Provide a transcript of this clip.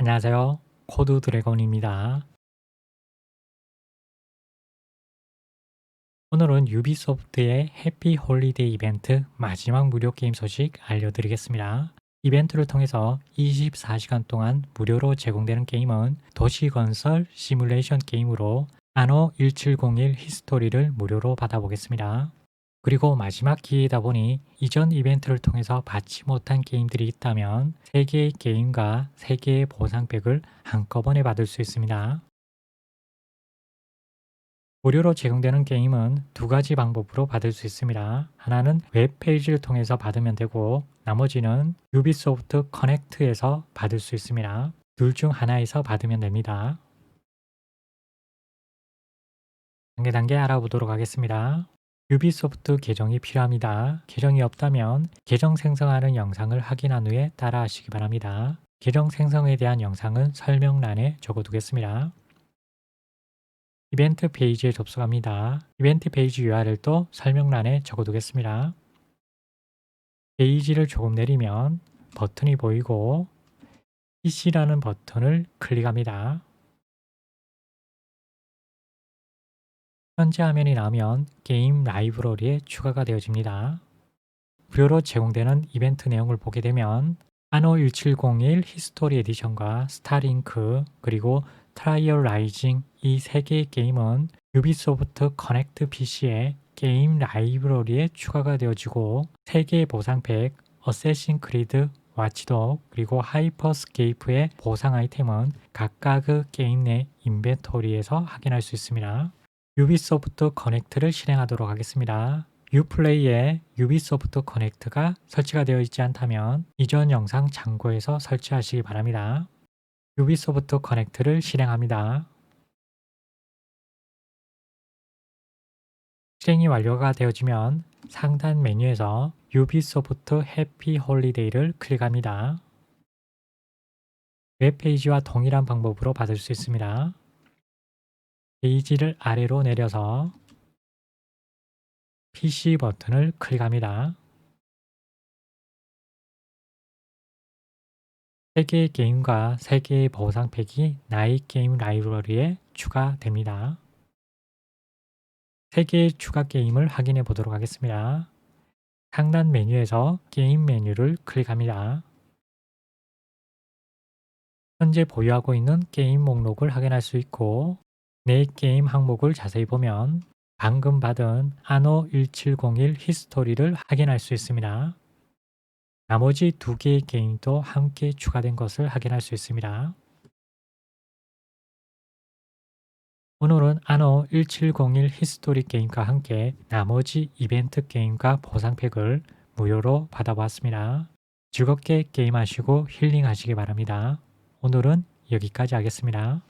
안녕하세요. 코드 드래곤입니다. 오늘은 유비소프트의 해피 홀리데이 이벤트 마지막 무료 게임 소식 알려드리겠습니다. 이벤트를 통해서 24시간 동안 무료로 제공되는 게임은 도시건설 시뮬레이션 게임으로 아노 1701 히스토리를 무료로 받아보겠습니다. 그리고 마지막 기회이다 보니 이전 이벤트를 통해서 받지 못한 게임들이 있다면 3개의 게임과 3개의 보상팩을 한꺼번에 받을 수 있습니다. 무료로 제공되는 게임은 두 가지 방법으로 받을 수 있습니다. 하나는 웹페이지를 통해서 받으면 되고 나머지는 유비소프트 커넥트에서 받을 수 있습니다. 둘 중 하나에서 받으면 됩니다. 단계 단계 알아보도록 하겠습니다. 유비소프트 계정이 필요합니다. 계정이 없다면 계정 생성하는 영상을 확인한 후에 따라 하시기 바랍니다. 계정 생성에 대한 영상은 설명란에 적어두겠습니다. 이벤트 페이지에 접속합니다. 이벤트 페이지 URL도 설명란에 적어두겠습니다. 페이지를 조금 내리면 버튼이 보이고 PC라는 버튼을 클릭합니다. 현재 화면이 나오면 게임 라이브러리에 추가가 되어집니다. 무료로 제공되는 이벤트 내용을 보게 되면 아노 1701 히스토리 에디션과 스타링크 그리고 트라이얼 라이징 이 세 개의 게임은 유비소프트 커넥트 PC의 게임 라이브러리에 추가가 되어지고 세 개의 보상팩 어세신 크리드 와치독 그리고 하이퍼스케이프의 보상 아이템은 각각의 게임 내 인벤토리에서 확인할 수 있습니다. 유비소프트 커넥트를 실행하도록 하겠습니다. 유플레이에 유비소프트 커넥트가 설치가 되어 있지 않다면 이전 영상 참고해서 설치하시기 바랍니다. 유비소프트 커넥트를 실행합니다. 실행이 완료가 되어지면 상단 메뉴에서 유비소프트 해피 홀리데이를 클릭합니다. 웹페이지와 동일한 방법으로 받을 수 있습니다. 페이지를 아래로 내려서 PC 버튼을 클릭합니다. 3개의 게임과 3개의 보상팩이 나의 게임 라이브러리에 추가됩니다. 3개의 추가 게임을 확인해 보도록 하겠습니다. 상단 메뉴에서 게임 메뉴를 클릭합니다. 현재 보유하고 있는 게임 목록을 확인할 수 있고 내 게임 항목을 자세히 보면 방금 받은 아노 1701 히스토리를 확인할 수 있습니다. 나머지 두 개의 게임도 함께 추가된 것을 확인할 수 있습니다. 오늘은 아노 1701 히스토리 게임과 함께 나머지 이벤트 게임과 보상팩을 무료로 받아보았습니다. 즐겁게 게임하시고 힐링하시기 바랍니다. 오늘은 여기까지 하겠습니다.